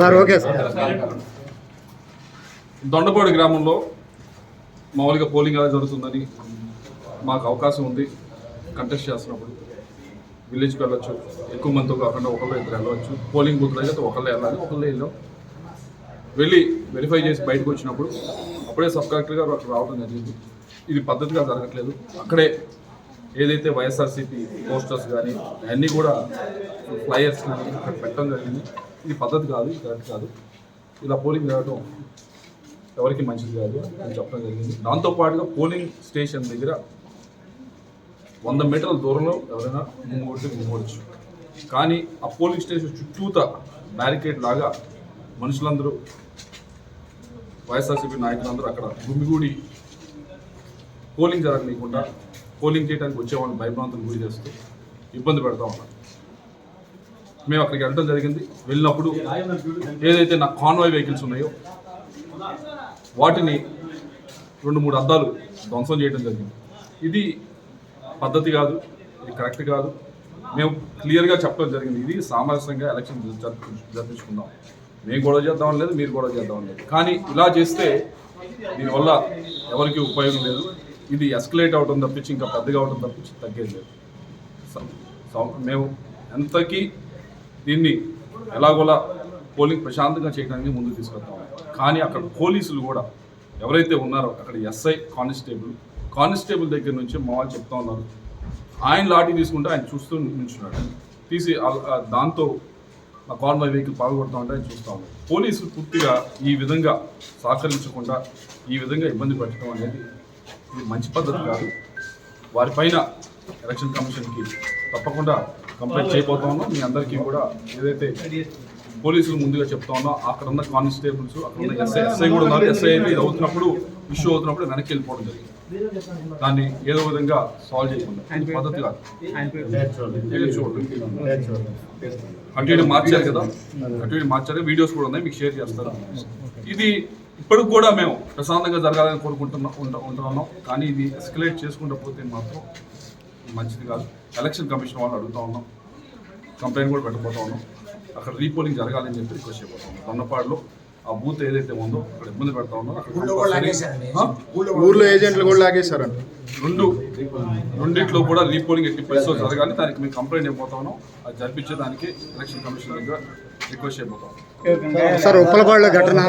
Sir okay sir. Dondapadu గ్రామంలో మామూలుగా polling అలా జరుగుతుందని మాకు అవకాశం ఉంది. కంటెస్ట్ చేస్తున్నప్పుడు విలేజ్కి వెళ్ళొచ్చు ఎక్కువ మందితో కాకుండా ఒకళ్ళు ఇద్దరు వెళ్ళవచ్చు. పోలింగ్ బూత్లో అయితే ఒకళ్ళే వెళ్ళాలి ఒకళ్ళే వెళ్ళాం. వెళ్ళి వెరిఫై చేసి బయటకు వచ్చినప్పుడు అప్పుడే సబ్ కలెక్టర్ గారు అక్కడ రావడం జరిగింది. ఇది పద్ధతిగా జరగట్లేదు. అక్కడే ఏదైతే వైఎస్ఆర్సీపీ పోస్టర్స్ కానీ అన్నీ కూడా ఫ్లయర్స్ కానీ అక్కడ పెట్టడం జరిగింది. ఇది పద్ధతి కాదు ఇది కరెక్ట్ కాదు. ఇలా పోలింగ్ జరగడం ఎవరికి మంచిది కాదు అని చెప్పడం జరిగింది. దాంతోపాటుగా పోలింగ్ స్టేషన్ దగ్గర వంద మీటర్ల దూరంలో ఎవరైనా ముంగొట్టి ముంగొచ్చు కానీ ఆ పోలింగ్ స్టేషన్ చుట్టూత బ్యారికేడ్ లాగా మనుషులందరూ వైఎస్ఆర్సీపీ నాయకులందరూ అక్కడ గుమిగూడి పోలింగ్ జరగనీయకుండా పోలింగ్ చేయడానికి వచ్చేవాళ్ళని భయభ్రాంతులు గురి చేస్తూ ఇబ్బంది పెడతా ఉన్నాను మేము అక్కడికి వెళ్ళడం జరిగింది. వెళ్ళినప్పుడు ఏదైతే నా కాన్వాయ్ వెహికల్స్ ఉన్నాయో వాటిని రెండు మూడు అద్దాలు ధ్వంసం చేయడం జరిగింది. ఇది పద్ధతి కాదు ఇది కరెక్ట్ కాదు. మేము క్లియర్గా చెప్పడం జరిగింది. ఇది సామరస్యంగా ఎలక్షన్ జరిపించుకుందాం. మేము గొడవ చేద్దాం లేదు మీరు గొడవ చేద్దాం లేదు. కానీ ఇలా చేస్తే దీనివల్ల ఎవరికి ఉపయోగం లేదు. ఇది ఎస్కలేట్ అవడం తప్పించి ఇంకా పెద్దగా అవడం తప్పించి తగ్గేది లేదు. మేము ఎంతకీ దీన్ని ఎలాగోలా పోలింగ్ ప్రశాంతంగా చేయడానికి ముందుకు తీసుకెళ్తాం కానీ అక్కడ పోలీసులు కూడా ఎవరైతే ఉన్నారో అక్కడ ఎస్ఐ కానిస్టేబుల్ కానిస్టేబుల్ దగ్గర నుంచి మా వాళ్ళు చెప్తా ఉన్నారు. ఆయన లాఠీ తీసుకుంటే ఆయన చూస్తూ నిల్చున్నాడు తీసి ఆ- దాంతో ఆ కార్నర్ వెహికల్ పాల్గొడతా ఉంటే ఆయన చూస్తూ ఉన్నాడు పోలీసులు పూర్తిగా ఈ విధంగా సహకరించకుండా ఈ విధంగా ఇబ్బంది పెట్టడం అనేది ఇది మంచి పద్ధతి కాదు. వారిపైన ఎలక్షన్ కమిషన్కి తప్పకుండా కంప్లైంట్ చేయబోతా ఉన్నాం. మీ అందరికీ కూడా ఏదైతే పోలీసులు ముందుగా చెప్తా ఉన్నా అక్కడ ఉన్న కానిస్టేబుల్స్ అక్కడ ఉన్న ఎస్ఐ ఎస్ఐ కూడా ఉన్నారు. ఎస్ఐ అయితే ఇది అవుతున్నప్పుడు ఇష్యూ అవుతున్నప్పుడు వెనక్కి వెళ్ళిపోవడం జరిగింది. దాన్ని ఏదో విధంగా సాల్వ్ చేయకుండా. పద్ధతి కాదు. అటు మార్చారు కదా? అటు మార్చారు. వీడియోస్ కూడా ఉన్నాయి. మీకు షేర్ చేస్తారు ఇది ఇప్పటికి కూడా మేము ప్రశాంతంగా జరగాలని కోరుకుంటున్నాం ఉంట- ఉంటున్నాం. కానీ ఇది ఎస్కలేట్ చేసుకుంటూ పోతే మాత్రం మంచిది కాదు. ఎలక్షన్ కమిషన్ వాళ్ళు అడుగుతా ఉన్నాం. కంప్లైంట్ కూడా పెట్టబోతా ఉన్నాం. అక్కడ రీపోలింగ్ జరగాలని చెప్పి రిక్వెస్ట్ చేయబోతా ఉన్నాం. ఆ బూత్ ఏదైతే ఉందో అక్కడ ఇబ్బంది పెడతా ఉన్నాం అక్కడ ఆ? ఊర్లో ఏజెంట్లు కూడా లాగేశారంట రెండు రెండిట్లో కూడా రీపోలింగ్ ఎట్టి పరిస్థితుల్లో జరగాలి. దానికి మేము కంప్లైంట్ అయిపోతా ఉన్నాం అది జరిపించేదానికి ఎలక్షన్ కమిషన్ దగ్గర రిక్వెస్ట్ అయిపోతాం సార్ ఉప్పలపాడులో ఘటన.